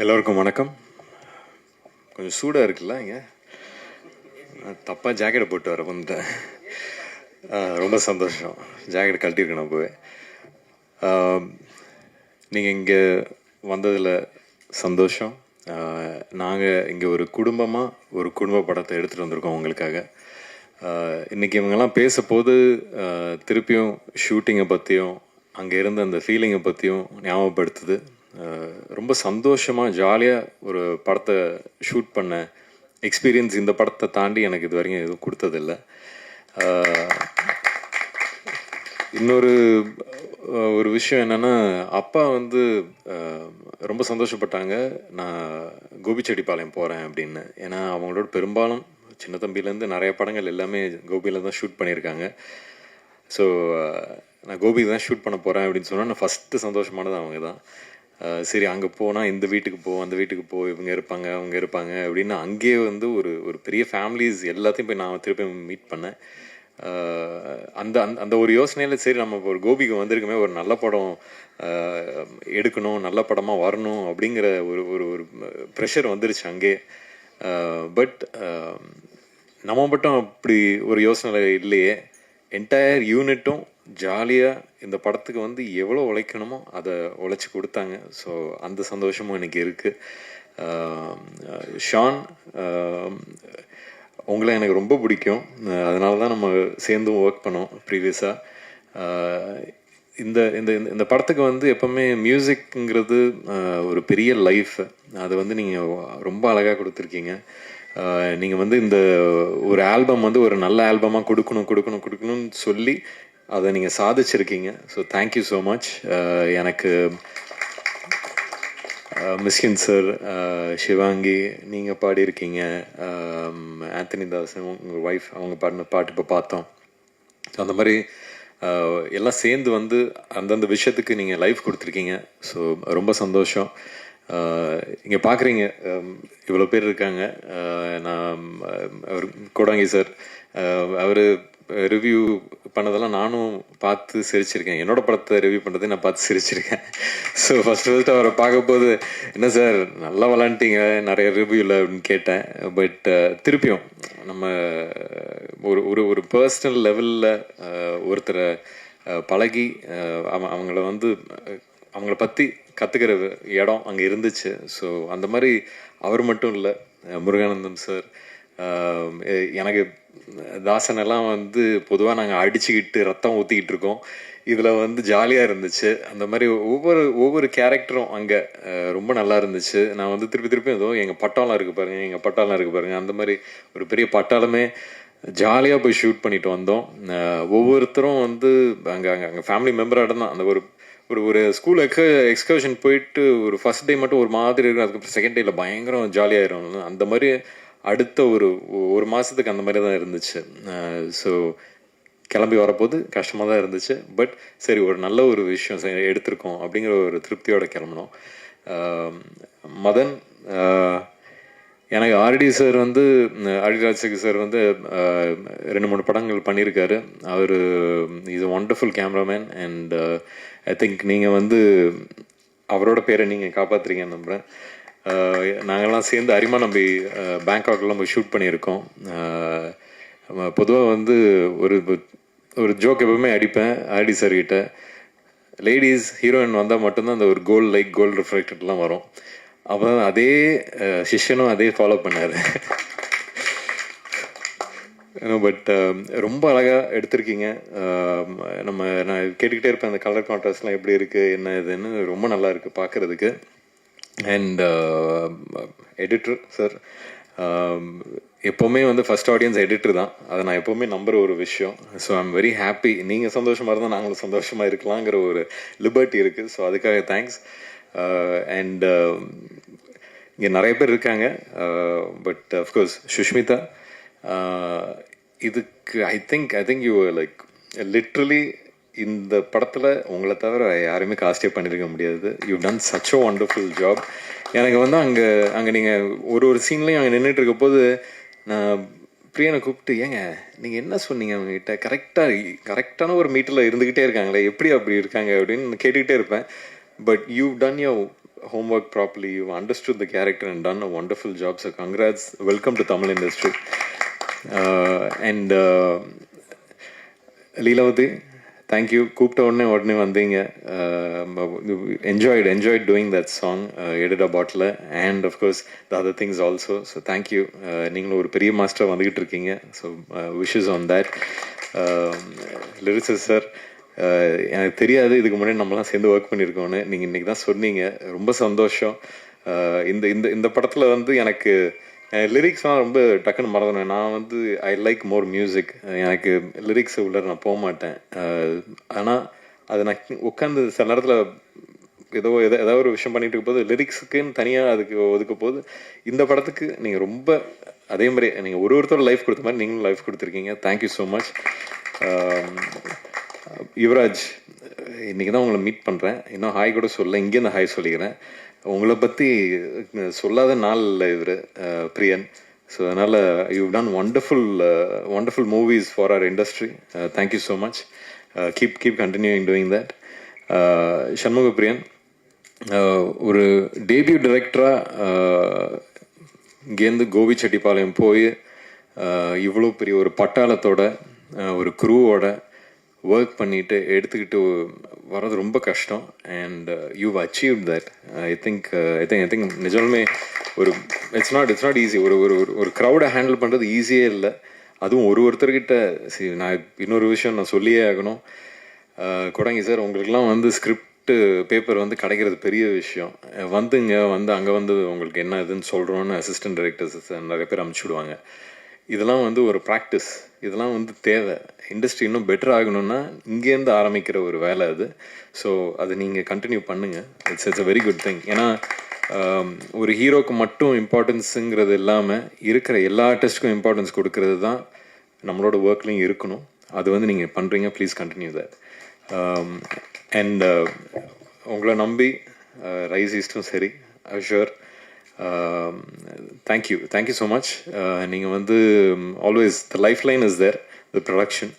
எல்லோருக்கும் வணக்கம். கொஞ்சம் சூடாக இருக்குல்ல இங்கே? தப்பாக ஜாக்கெட்டை போட்டு வர வந்துட்டேன். ரொம்ப சந்தோஷம். ஜாக்கெட் கழட்டியிருக்கேன் நான் நீங்கள் இங்கே வந்ததில் சந்தோஷம். நாங்கள் இங்கே ஒரு குடும்பமாக ஒரு குடும்ப படத்தை எடுத்துகிட்டு வந்திருக்கோம் உங்களுக்காக. இன்றைக்கி இவங்கெல்லாம் பேசும்போது திருப்பியும் ஷூட்டிங்கை பற்றியும் அங்கே இருந்த அந்த ஃபீலிங்கை பற்றியும் ஞாபகப்படுத்துது. ரொம்ப சந்தோஷமாக ஜாலியாக ஒரு படத்தை ஷூட் பண்ண எக்ஸ்பீரியன்ஸ் இந்த படத்தை தாண்டி எனக்கு இது வரைக்கும் எதுவும் கொடுத்ததில்ல. இன்னொரு ஒரு விஷயம் என்னன்னா அப்பா வந்து ரொம்ப சந்தோஷப்பட்டாங்க. நான் கோபிச்செட்டிப்பாளையம் போகிறேன் அப்படின்னு. ஏன்னா அவங்களோட பெரும்பாலும் சின்ன தம்பிலேருந்து நிறைய படங்கள் எல்லாமே கோபியில் தான் ஷூட் பண்ணியிருக்காங்க. ஸோ நான் கோபி தான் ஷூட் பண்ண போகிறேன் அப்படின்னு சொன்னால் நான் ஃபஸ்ட்டு சந்தோஷமானது அவங்க தான். சரி அங்கே போனால் இந்த வீட்டுக்கு போ அந்த வீட்டுக்கு போ இவங்க இருப்பாங்க அவங்க இருப்பாங்க அப்படின்னு அங்கேயே வந்து ஒரு ஒரு பெரிய ஃபேமிலிஸ் எல்லாத்தையும் போய் நான் திருப்பி மீட் பண்ணேன். அந்த அந்த அந்த ஒரு யோசனையில் சரி நம்ம இப்போ ஒரு கோபிக்கு வந்திருக்குமே ஒரு நல்ல படம் எடுக்கணும் நல்ல படமாக வரணும் அப்படிங்கிற ஒரு ஒரு ஒரு ப்ரெஷர் வந்துருச்சு அங்கே பட் நம்ம மட்டும் அப்படி ஒரு யோசனை இல்லையே. என்டையர் யூனிட்டும் ஜாலியாக இந்த படத்துக்கு வந்து எவ்வளோ உழைக்கணுமோ அதை உழைச்சி கொடுத்தாங்க. ஸோ அந்த சந்தோஷமும் எனக்கு இருக்குது ஷான் உங்களை எனக்கு ரொம்ப பிடிக்கும். அதனால தான் நம்ம சேர்ந்தும் ஒர்க் பண்ணோம் ப்ரீவியஸாக இந்த இந்த இந்த- இந்த படத்துக்கு வந்து எப்போவுமே மியூசிக்ங்கிறது ஒரு பெரிய லைஃப் அதை வந்து நீங்கள் ரொம்ப அழகாக கொடுத்துருக்கீங்க. நீங்கள் வந்து இந்த ஒரு ஆல்பம் வந்து ஒரு நல்ல ஆல்பமாக கொடுக்கணும் கொடுக்கணும் கொடுக்கணும்னு சொல்லி அதை நீங்கள் சாதிச்சிருக்கீங்க. So thank you so much எனக்கு மிஸ்கின் சார் சிவாங்கி நீங்கள் பாடியிருக்கீங்க. ஆந்தனி தாஸ் உங்கள் ஒய்ஃப் அவங்க பாடின பாட்டு இப்போ பார்த்தோம். ஸோ அந்த மாதிரி uh, எல்லாம் சேர்ந்து வந்து அந்தந்த விஷயத்துக்கு நீங்கள் லைஃப் கொடுத்துருக்கீங்க. ஸோ ரொம்ப சந்தோஷம். Uh, இங்கே பார்க்குறீங்க um, இவ்வளோ பேர் இருக்காங்க. Uh, நான் um, அவர் கோடாங்கி சார் அவர் ரிவ்யூ பண்ணதெல்லாம் நானும் பார்த்து சிரிச்சிருக்கேன். என்னோட படத்தை ரிவ்யூ பண்ணுறதே நான் பார்த்து சிரிச்சிருக்கேன். ஸோ ஃபஸ்ட் ஃபஸ்ட்டு அவரை பார்க்கும்போது என்ன சார் நல்லா விளாண்டுட்டீங்க நிறைய ரிவ்யூவில் அப்படின்னு கேட்டேன். பட் திருப்பியும் நம்ம ஒரு ஒரு ஒரு பர்சனல் லெவலில் ஒருத்தரை பழகி அவன் அவ- அவங்கள வந்து அவங்கள பற்றி கற்றுக்கிற இடம் அங்கே இருந்துச்சு. ஸோ அந்த மாதிரி அவர் மட்டும் இல்லை முருகானந்தம் சார் எனக்கு தாசனெல்லாம் வந்து பொதுவாக நாங்கள் அடிச்சுக்கிட்டு ரத்தம் ஊற்றிக்கிட்டு இருக்கோம். இதில் வந்து ஜாலியாக இருந்துச்சு. அந்த மாதிரி ஒவ்வொரு ஒவ்வொரு கேரக்டரும் அங்கே ரொம்ப நல்லா இருந்துச்சு. நான் வந்து திருப்பி திருப்பி ஏதோ எங்கள் பட்டாளம் இருக்குது பாருங்கள் எங்கள் பட்டாளம் இருக்குது பாருங்கள் அந்த மாதிரி ஒரு பெரிய பட்டாளமே ஜாலியாக போய் ஷூட் பண்ணிட்டு வந்தோம். ஒவ்வொருத்தரும் வந்து அங்கே அங்கே அங்கே ஃபேமிலி மெம்பராக தான். அந்த ஒரு ஒரு ஒரு ஸ்கூல் எக்ஸ எக்ஸ்கர்ஷன் போயிட்டு ஒரு ஃபர்ஸ்ட் டே மட்டும் ஒரு மாதிரி இருக்கும். அதுக்கப்புறம் செகண்ட் டேயில் பயங்கரம் ஜாலியாகிடும் அந்த மாதிரி அடுத்த ஒரு ஒரு மாதத்துக்கு அந்த மாதிரி தான் இருந்துச்சு ஸோ கிளம்பி வரப்போது கஷ்டமாக தான் இருந்துச்சு. பட் சரி ஒரு நல்ல ஒரு விஷயம் எடுத்திருக்கோம் அப்படிங்கிற ஒரு திருப்தியோட கிளம்பினோம். மதன் எனக்கு ஆர்டி சார் வந்து ஆர்டிராஜ் சார் வந்து ரெண்டு மூணு படங்கள் பண்ணியிருக்காரு. அவர் is wonderful cameraman and I think நீங்கள் வந்து அவரோட பேரை நீங்கள் காப்பாற்றுறீங்கன்னு நம்புகிறேன் நாங்கள்லாம் சேர்ந்து அரிமா நம்பி பேங்காக்லாம் போய் ஷூட் பண்ணியிருக்கோம். பொதுவாக வந்து ஒரு ஒரு ஜோக் எப்பவுமே அடிப்பேன் ஆர்டி சார்கிட்ட. லேடிஸ் ஹீரோயின் வந்தால் மட்டும்தான் அந்த ஒரு கோல்ட் லைக் கோல் ரிஃப்ளெக்டட்லாம் வரும். அப்போ அதே சிஷ்யனும் அதே ஃபாலோ பண்ணார். பட் ரொம்ப அழகாக எடுத்திருக்கீங்க. நம்ம நான் கேட்டுக்கிட்டே இருப்பேன் அந்த கலர் கான்ட்ராஸ்ட்லாம் எப்படி இருக்குது என்ன இதுன்னு ரொம்ப நல்லா இருக்குது பார்க்குறதுக்கு அண்ட் எடிட்டர் சார் எப்போவுமே வந்து ஃபஸ்ட் ஆடியன்ஸ் எடிட்டர் தான். அதை நான் எப்போவுமே நம்புற ஒரு விஷயம். ஸோ ஐம் வெரி ஹாப்பி நீங்கள் சந்தோஷமாக இருந்தால் நாங்களும் சந்தோஷமாக இருக்கலாங்கிற ஒரு லிபர்ட்டி இருக்குது ஸோ அதுக்காக தேங்க்ஸ் அண்ட் இங்கே நிறைய பேர் இருக்காங்க. Uh, but of course Sushmita. Uh, இதுக்கு I think I think you like literally இந்த படத்தில் உங்களை தவிர யாருமே காஸ்டே பண்ணியிருக்க முடியாது you done such a wonderful job எனக்கு வந்து அங்கே அங்கே நீங்கள் ஒரு ஒரு சீன்லேயும் அங்கே நின்றுட்டு இருக்க போது நான் பிரியனை கூப்பிட்டு ஏங்க நீங்கள் என்ன சொன்னீங்க அவங்ககிட்ட கரெக்டாக கரெக்டான ஒரு மீட்டரில் இருந்துக்கிட்டே இருக்காங்களே எப்படி அப்படி இருக்காங்க அப்படின்னு கேட்டுக்கிட்டே இருப்பேன் but you done your homework properly. You've understood the character and done a wonderful job. So, congrats. Welcome welcome to Tamil industry and Leelavathi thank you கூப்பிட்ட உடனே உடனே வந்தீங்க. Enjoyed enjoyed doing that song எடுடா bottle. And of course the other things also so thank you நீங்களும் ஒரு பெரிய master வந்துக்கிட்டு இருக்கீங்க. So wishes on that lyrics sir எனக்கு தெரியாது. இதுக்கு முன்னாடி நம்மலாம் சேர்ந்து ஒர்க் பண்ணியிருக்கோன்னு நீங்கள் இன்றைக்கி தான் சொன்னீங்க. ரொம்ப சந்தோஷம். இந்த இந்த இந்த படத்தில் வந்து எனக்கு லிரிக்ஸ்லாம் ரொம்ப டக்குன்னு மறந்துடுவேன். நான் வந்து ஐ லைக் மோர் மியூசிக் எனக்கு லிரிக்ஸ் உள்ள நான் போக மாட்டேன். ஆனால் அது நான் உட்காந்து சில நேரத்தில் ஏதோ எதோ ஏதாவது ஒரு விஷயம் பண்ணிட்டு இருக்கும்போது லிரிக்ஸுக்குன்னு தனியாக அதுக்கு ஒதுக்க போது இந்த படத்துக்கு நீங்கள் ரொம்ப அதே மாதிரி நீங்கள் ஒரு ஒருத்தரோட லைஃப் கொடுத்த மாதிரி நீங்களும் லைஃப் கொடுத்துருக்கீங்க. தேங்க்யூ ஸோ மச் யுவராஜ் இன்றைக்கி தான் உங்களை மீட் பண்ணுறேன் இன்னும் ஹாய் கூட சொல்ல இங்கேருந்து ஹாய் சொல்லிக்கிறேன். உங்களை பற்றி சொல்லாத நாள் இல்லை இவர் பிரியன். ஸோ அதனால் you done wonderful wonderful movies for our industry thank you so much keep keep continuing doing that Shanmuga Priyan ஒரு டேபியூ டிரெக்டராக இங்கேருந்து கோபிச்செட்டிப்பாளையம் போய் இவ்வளோ பெரிய ஒரு பட்டாளத்தோட ஒரு குரூவோட ஒர்க் பண்ணிட்டு எடுத்துக்கிட்டு வர்றது ரொம்ப கஷ்டம். And you achieve that I think I think I think நிஜமே ஒரு it's not it's not easy ஒரு ஒரு ஒரு- ஒரு க்ரௌடை ஹேண்டில் பண்ணுறது ஈஸியே இல்லை. அதுவும் ஒரு ஒருத்தர்கிட்ட சரி நான் இன்னொரு விஷயம் நான் சொல்லியே ஆகணும். Uh, கொடங்கி சார் உங்களுக்குலாம் வந்து ஸ்கிரிப்ட் பேப்பர் வந்து கிடைக்கிறது பெரிய விஷயம். வந்துங்க வந்து அங்கே வந்து உங்களுக்கு என்ன இதுன்னு சொல்கிறோன்னு அசிஸ்டன்ட் டைரக்டர்ஸ் நிறைய பேர் அமுச்சு விடுவாங்க. இதெல்லாம் வந்து ஒரு ப்ராக்டிஸ் இதெல்லாம் வந்து தேவை. இண்டஸ்ட்ரி இன்னும் பெட்டர் ஆகணும்னா இங்கேருந்து ஆரம்பிக்கிற ஒரு வேலை அது. ஸோ அதை நீங்கள் கண்டினியூ பண்ணுங்கள் it's it's a very good thing ஏன்னா ஒரு ஹீரோக்கு மட்டும் இம்பார்ட்டன்ஸுங்கிறது இல்லாமல் இருக்கிற எல்லா ஆர்டிஸ்ட்டுக்கும் இம்பார்ட்டன்ஸ் கொடுக்கறது தான் நம்மளோட ஒர்க்லையும் இருக்கணும். அது வந்து நீங்கள் பண்ணுறீங்க ப்ளீஸ் கண்டினியூ தட் அண்ட் உங்களை நம்பி ரைஸ் ஈஸ்டும் சரி sure thank you thank you so much நீங்கள் வந்து always the life line is there the production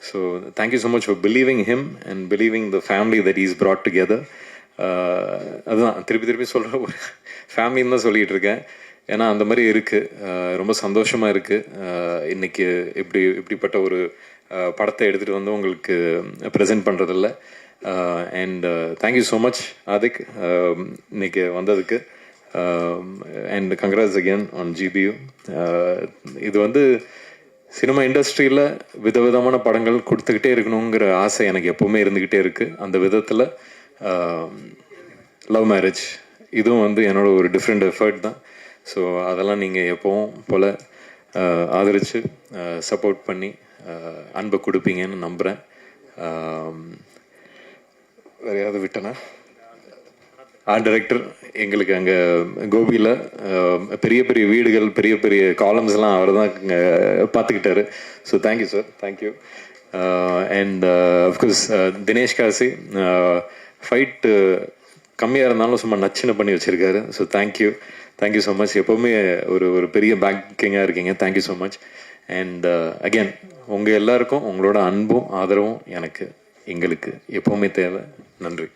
so thank you so much for believing him and believing the family that is brought together அதுதான். திருப்பி திருப்பி சொல்கிற ஒரு ஃபேமிலின்னு தான் சொல்லிகிட்டு இருக்கேன். ஏன்னா அந்த மாதிரி இருக்குது uh, ரொம்ப சந்தோஷமாக இருக்குது uh, இன்றைக்கி இப்படி இப்படிப்பட்ட ஒரு uh, படத்தை எடுத்துகிட்டு வந்து உங்களுக்கு ப்ரெசென்ட் பண்ணுறதில்ல அண்ட் தேங்க்யூ ஸோ மச் அதுக்கு இன்றைக்கி இன்னைக்கு வந்ததுக்கு and congrats again on GPU இது வந்து சினிமா இண்டஸ்ட்ரியில் விதவிதமான படங்கள் கொடுத்துக்கிட்டே இருக்கணுங்கிற ஆசை எனக்கு எப்போவுமே இருந்துக்கிட்டே இருக்குது அந்த விதத்தில் லவ் மேரேஜ் இதுவும் வந்து என்னோட ஒரு டிஃப்ரெண்ட் எஃபர்ட் தான். ஸோ அதெல்லாம் நீங்கள் எப்போவும் போல் uh, ஆதரித்து சப்போர்ட் uh, பண்ணி uh, அன்பை கொடுப்பீங்கன்னு நம்புகிறேன் um, வேறையாவது யாராவது விட்டனா? ஆர்ட் டைரக்டர் எங்களுக்கு அங்கே கோபியில் பெரிய பெரிய வீடுகள் பெரிய பெரிய காலம்ஸ் எல்லாம் அவர் தான் பார்த்துக்கிட்டாரு so thank you sir thank you and of course Dinesh Kasi fight கம்மியாக இருந்தாலும் சும்மா நச்சுன்னு பண்ணி வச்சுருக்காரு. So thank you thank you so much எப்போவுமே ஒரு ஒரு பெரிய பேக்கிங்காக இருக்கீங்க. Thank you so much and again உங்கள் எல்லாருக்கும் உங்களோட அன்பும் ஆதரவும் எனக்கு எங்களுக்கு எப்போவுமே தேவை. நன்றி.